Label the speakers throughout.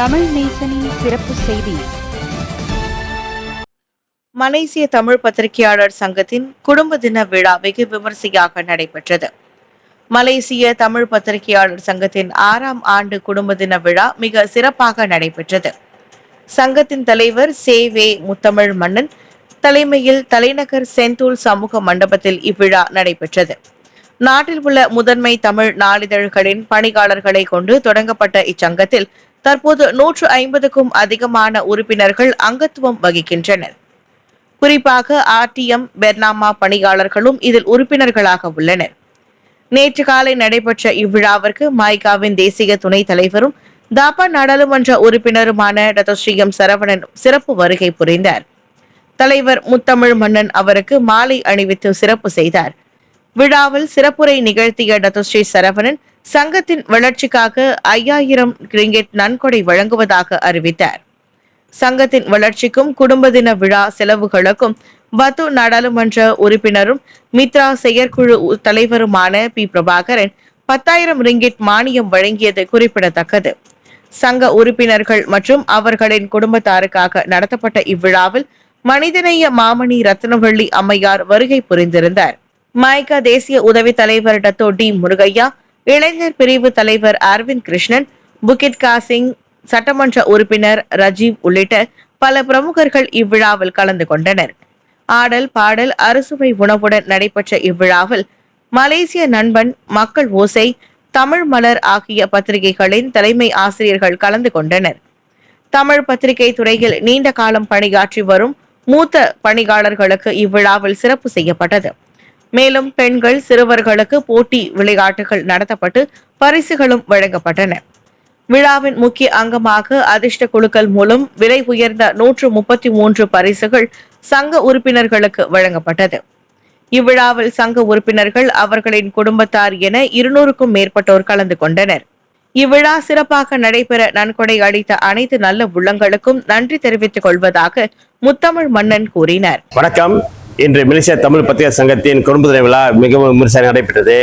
Speaker 1: தமிழ் நேசனின் சிறப்பு செய்தி.
Speaker 2: மலேசிய தமிழ் பத்திரிகையாளர் சங்கத்தின் குடும்ப தின விழா வெகு விமரிசையாக நடைபெற்றது. மலேசிய தமிழ் பத்திரிகையாளர் சங்கத்தின் ஆறாம் ஆண்டு குடும்ப தின விழா மிக சிறப்பாக நடைபெற்றது. சங்கத்தின் தலைவர் சேவே முத்தமிழ் மன்னன் தலைமையில் தலைநகர் செந்தூல் சமூக மண்டபத்தில் இவ்விழா நடைபெற்றது. நாட்டில் உள்ள முதன்மை தமிழ் நாளிதழ்களின் பணியாளர்களை கொண்டு தொடங்கப்பட்ட இச்சங்கத்தில் தற்போது நூற்று ஐம்பதுக்கும் அதிகமான உறுப்பினர்கள் அங்கத்துவம் வகிக்கின்றனர். குறிப்பாக ஆர்டிஎம் பெர்னாமா பணியாளர்களும் இதில் உறுப்பினர்களாக உள்ளனர். நேற்று காலை நடைபெற்ற இவ்விழாவிற்கு மாய்காவின் தேசிய துணைத் தலைவரும் தாப்பா நாடாளுமன்ற உறுப்பினருமான டத்தோஸ்ரீ சரவணன் சிறப்பு வருகை புரிந்தார். தலைவர் முத்தமிழ் மன்னன் அவருக்கு மாலை அணிவித்து சிறப்பு செய்தார். விழாவில் சிறப்புரை நிகழ்த்திய டத்தோஸ்ரீ சரவணன் சங்கத்தின் வளர்ச்சிக்காக ஐயாயிரம் கிரிங்கெட் நன்கொடை வழங்குவதாக அறிவித்தார். சங்கத்தின் வளர்ச்சிக்கும் குடும்ப தின விழா செலவுகளுக்கும் பத்து நாடாளுமன்ற உறுப்பினரும் மித்ரா செயற்குழு தலைவருமான பி. பிரபாகரன் பத்தாயிரம் ரிங்கிட் மானியம் வழங்கியது குறிப்பிடத்தக்கது. சங்க உறுப்பினர்கள் மற்றும் அவர்களின் குடும்பத்தாருக்காக நடத்தப்பட்ட இவ்விழாவில் மனிதநேய மாமணி ரத்னவள்ளி அம்மையார் வருகை புரிந்திருந்தார். மயக்க தேசிய உதவி தலைவர் டத்தோ டி. முருகையா இளைஞர் பிரிவு தலைவர் அரவிந்த் கிருஷ்ணன் புகித் காசிங் சட்டமன்ற உறுப்பினர் ரஜீவ் உள்ளிட்ட பல பிரமுகர்கள் இவ்விழாவில் கலந்து கொண்டனர். ஆடல் பாடல் அறுசுவை உணவுடன் நடைபெற்ற இவ்விழாவில் மலேசிய நண்பன் மக்கள் ஓசை தமிழ் மலர் ஆகிய பத்திரிகைகளின் தலைமை ஆசிரியர்கள் கலந்து கொண்டனர். தமிழ் பத்திரிகை துறையில் நீண்ட காலம் பணியாற்றி வரும் மூத்த பணியாளர்களுக்கு இவ்விழாவில் சிறப்பு செய்யப்பட்டது. மேலும் பெண்கள் சிறுவர்களுக்கு போட்டி விளையாட்டுகள் நடத்தப்பட்டு பரிசுகளும் வழங்கப்பட்டன. விழாவின் முக்கிய அங்கமாக அதிர்ஷ்ட குழுக்கள் மூலம் விலை உயர்ந்த நூற்று முப்பத்தி மூன்று பரிசுகள் சங்க உறுப்பினர்களுக்கு வழங்கப்பட்டது. இவ்விழாவில் சங்க உறுப்பினர்கள் அவர்களின் குடும்பத்தார் என இருநூறுக்கும் மேற்பட்டோர் கலந்து கொண்டனர். இவ்விழா சிறப்பாக நடைபெற நன்கொடை அளித்த அனைத்து நல்ல உள்ளங்களுக்கும் நன்றி தெரிவித்துக் கொள்வதாக முத்தமிழ் மன்னன் கூறினார்.
Speaker 3: வணக்கம். இன்று மலேசியா தமிழ் பத்திரிகை சங்கத்தின் குடும்ப தின விழா மிகவும் விமர்சனம் நடைபெற்றது.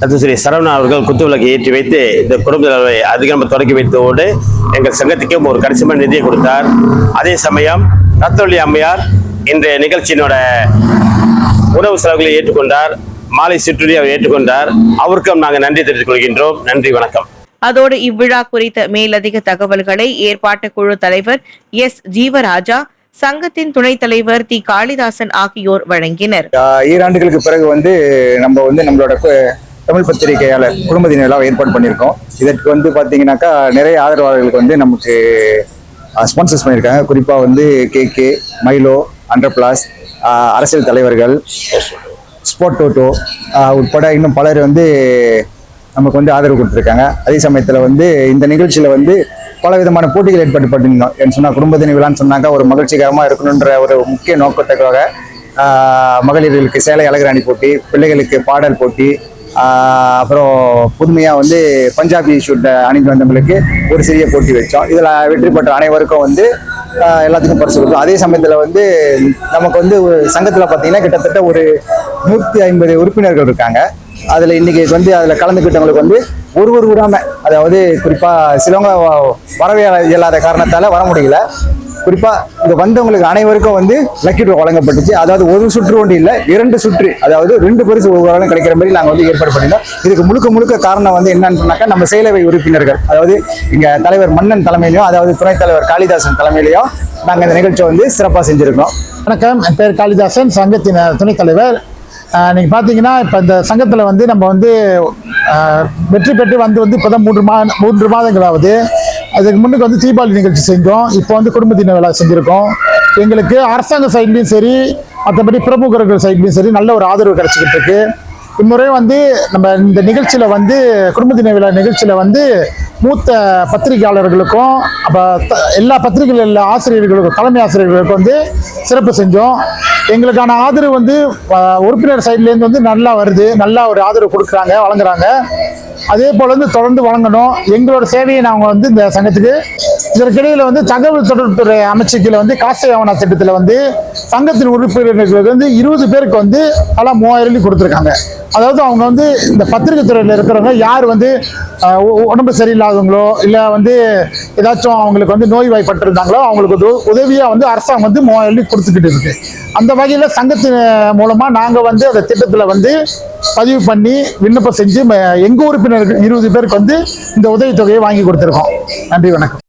Speaker 3: தத்து ஸ்ரீ சரவணா அவர்கள் குத்துவிளக்கு ஏற்றி வைத்து இந்த குடும்ப தினவை அதிகம் தொடங்கி வைத்ததோடு எங்கள் சங்கத்துக்கும் ஒரு கணிசமான நிதியை கொடுத்தார். அதே சமயம் ரத்தவள்ளி அம்மையார் இன்றைய நிகழ்ச்சியினோட உணவு செலவுகளை ஏற்றுக்கொண்டார். மாலை சுற்றுலி அவர் ஏற்றுக்கொண்டார். அவருக்கும் நாங்கள் நன்றி தெரிவித்துக் கொள்கின்றோம். நன்றி வணக்கம்.
Speaker 2: அதோடு இவ்விழா குறித்த மேலதிக தகவல்களை ஏற்பாட்டு குழு தலைவர் எஸ் ஜீவராஜா சங்கத்தின் துணைத் தலைவர் தி காளிதாசன் ஆகியோர் வழங்கினர்.
Speaker 4: ஈராண்டுகளுக்கு பிறகு வந்து நம்ம வந்து நம்மளோட தமிழ் பத்திரிகையாளர் குடும்ப தின விழாவை ஏற்பாடு பண்ணியிருக்கோம். இதற்கு வந்து பார்த்தீங்கன்னாக்கா நிறைய ஆதரவாளர்களுக்கு வந்து நமக்கு ஸ்பான்சர்ஸ் பண்ணியிருக்காங்க. குறிப்பாக வந்து கே கே மைலோ அண்டர் பிளாஸ் அரசியல் தலைவர்கள் ஸ்போர்ட் டோட்டோ உட்பட இன்னும் பலர் வந்து நமக்கு வந்து ஆதரவு கொடுத்துருக்காங்க. அதே சமயத்தில் வந்து இந்த நிகழ்ச்சியில் வந்து பல விதமான போட்டிகள் ஏற்பட்டுப்பட்டிருந்தோம் என் சொன்னால் குடும்ப தின விழான்னு சொன்னாங்க ஒரு மகிழ்ச்சிகரமாக இருக்கணுன்ற ஒரு முக்கிய நோக்கத்துக்காக மகளிர்களுக்கு சேலை அழகுராணி போட்டி பிள்ளைகளுக்கு பாடல் போட்டி அப்புறம் புதுமையாக வந்து பஞ்சாபி ஷூட்டை அணிந்து வந்தவங்களுக்கு ஒரு சிறிய போட்டி வச்சோம். இதில் வெற்றி பெற்ற அனைவருக்கும் வந்து எல்லாத்துக்கும் பரிசு கொடுத்தோம். அதே சமயத்தில் வந்து நமக்கு வந்து சங்கத்தில் பார்த்தீங்கன்னா கிட்டத்தட்ட ஒரு நூற்றி ஐம்பது உறுப்பினர்கள் இருக்காங்க. அதில் இன்னைக்கு வந்து அதில் கலந்துக்கிட்டவங்களுக்கு வந்து ஒரு ஒரு விடாம அதாவது குறிப்பாக சிலவங்க வ- வரவே இயலாத காரணத்தால் வர முடியல. குறிப்பாக இங்கே வந்தவங்களுக்கு அனைவருக்கும் வந்து லக்கி ட்ரா வழங்கப்பட்டுச்சு. அதாவது ஒரு சுற்று ஒன்று இல்லை இரண்டு சுற்று அதாவது ரெண்டு பரிசு ஒரு வாரம் கிடைக்கிற மாதிரி நாங்கள் வந்து ஏற்பாடு பண்ணியிருந்தோம். இதுக்கு முழுக்க முழுக்க காரணம் வந்து என்னன்னு சொன்னாக்கா நம்ம செயலவை உறுப்பினர்கள் அதாவது இங்கே தலைவர் மன்னன் தலைமையிலையும் அதாவது துணைத் தலைவர் காளிதாசன் தலைமையிலையும் நாங்கள் இந்த நிகழ்ச்சியை வந்து சிறப்பாக செஞ்சுருக்கோம்
Speaker 5: வணக்கம். என் பேர் காளிதாசன் சங்கத்தின் துணைத் தலைவர். நீங்கள் பார்த்தீங்கன்னா இப்போ இந்த சங்கத்தில் வந்து நம்ம வந்து வெற்றி பெற்று வந்து வந்து இப்போ தான் மூன்று மா மூன்று மாதங்களாவது. அதுக்கு முன்னுக்கு வந்து தீபாவளி நிகழ்ச்சி செஞ்சோம். இப்போ வந்து குடும்ப தின விழா செஞ்சுருக்கோம். எங்களுக்கு அரசாங்க சைட்லேயும் சரி மற்றபடி பிரமுகர்கள் சைட்லேயும் சரி நல்ல ஒரு ஆதரவு கிடைச்சிக்கிட்டு இருக்கு. இம்முறை வந்து நம்ம இந்த நிகழ்ச்சியில் வந்து குடும்ப தின விழா நிகழ்ச்சியில் வந்து மூத்த பத்திரிகையாளர்களுக்கும் அப்போ எல்லா பத்திரிகைகள் உள்ள ஆசிரியர்களுக்கும் தலைமை ஆசிரியர்களுக்கும் வந்து சிறப்பு செஞ்சோம். எங்களுக்கான ஆதரவு வந்து உறுப்பினர் சைட்லேருந்து வந்து நல்லா வருது. நல்லா ஒரு ஆதரவு கொடுக்குறாங்க வழங்குறாங்க. அதே போல் வந்து தொடர்ந்து வழங்கணும். எங்களோட சேவையை நாங்கள் வந்து இந்த சங்கத்துக்கு இதற்கிடையில் வந்து தகவல் தொடர்புத்துறை அமைச்சுக்கில் வந்து காசை ஆவணா திட்டத்தில் வந்து சங்கத்தின் உறுப்பினர்களுக்கு வந்து இருபது பேருக்கு வந்து தலா மூவாயிரம் கொடுத்துருக்காங்க. அதாவது அவங்க வந்து இந்த பத்திரிகை துறையில் இருக்கிறவங்க யார் வந்து உடம்பு சரியில்லாதவங்களோ இல்லை வந்து ஏதாச்சும் அவங்களுக்கு வந்து நோய் வாய்ப்பட்டிருந்தாங்களோ அவங்களுக்கு உதவியாக வந்து அரசாங்கம் வந்து மூவாயிரம் கொடுத்துக்கிட்டு இருக்கு. அந்த வகையில் சங்கத்தின் மூலமாக நாங்கள் வந்து அந்த திட்டத்தில் வந்து பதிவு பண்ணி விண்ணப்பம் செஞ்சு ம- உறுப்பினர்கள் இருபது பேருக்கு வந்து இந்த உதவித்தொகையை வாங்கி கொடுத்துருக்கோம். நன்றி வணக்கம்.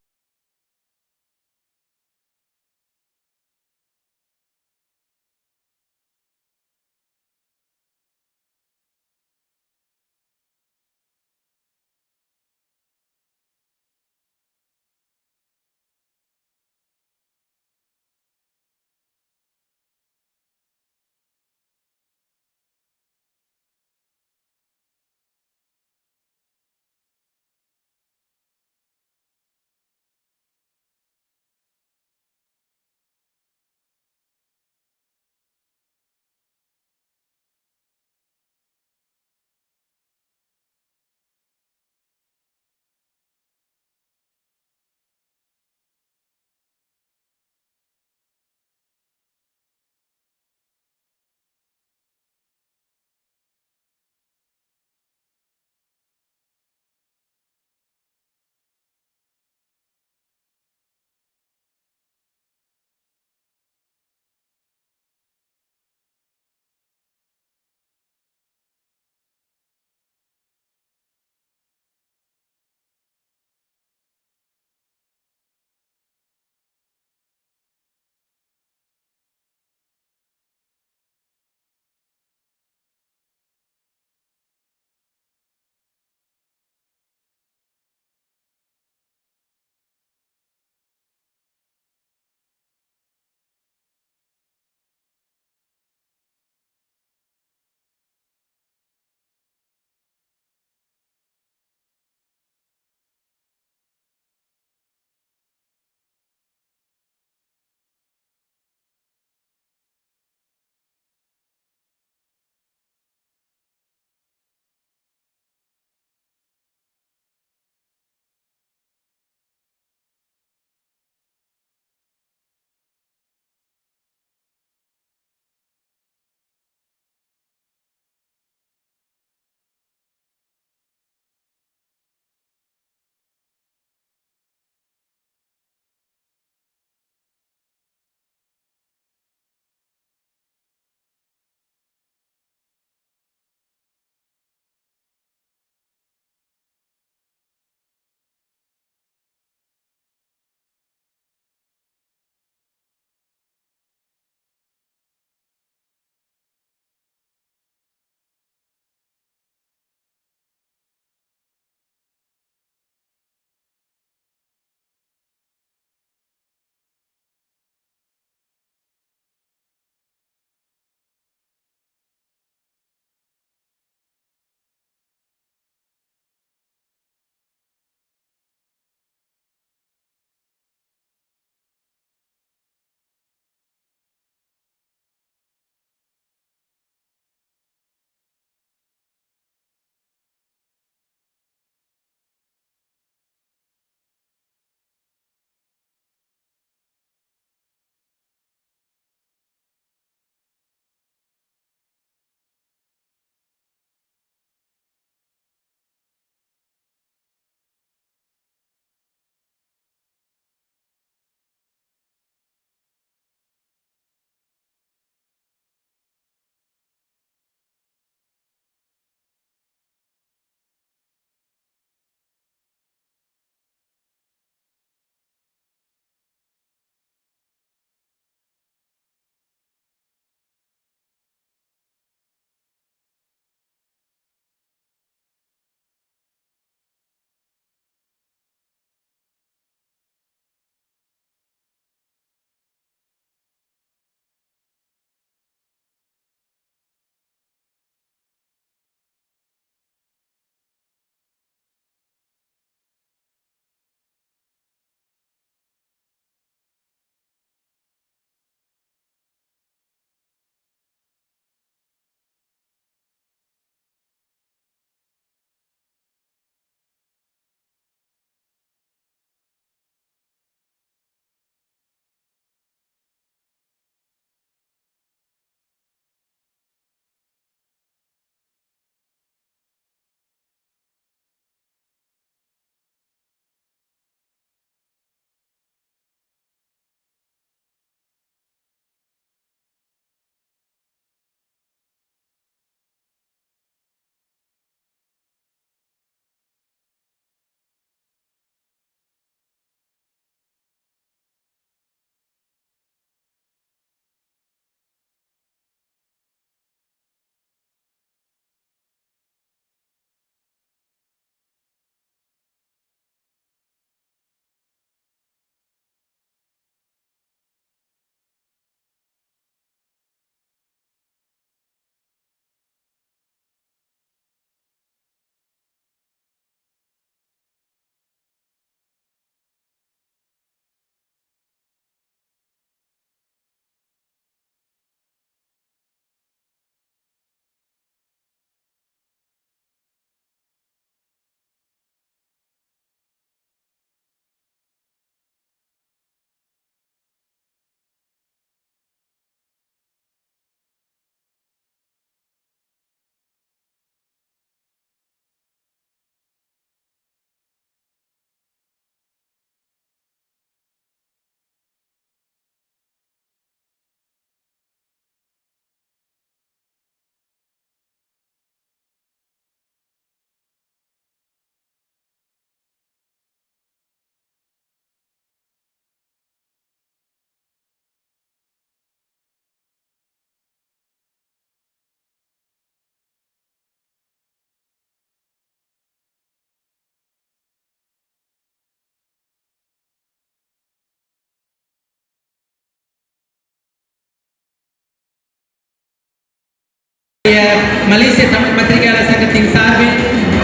Speaker 6: மலேசிய தமிழ் பத்திரிகையாளர் சங்கத்தின் சார்பில்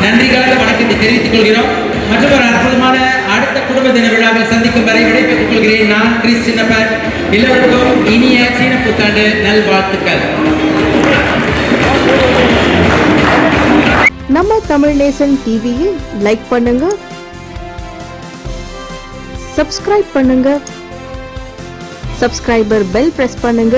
Speaker 6: நன்றி கலந்த வணக்கத்தை தெரிவித்துக் கொள்கிறோம். மற்றும் ஒரு அற்புதமான அடுத்த குடும்ப தின விழாவில் சந்திக்கும் வரை விடைபெற்றுக் கொள்கிறேன். நான் கிறிஸ் சின்னப்பர் எல்லோருக்கும் இனிய சீன புத்தாண்டு நல்வாழ்த்துக்கள்.
Speaker 1: நம்ம தமிழ் நேசன் டிவியை லைக் பண்ணுங்க. சப்ஸ்கிரைப் பண்ணுங்க. சப்ஸ்கிரைபர் பெல் பிரஸ் பண்ணுங்க.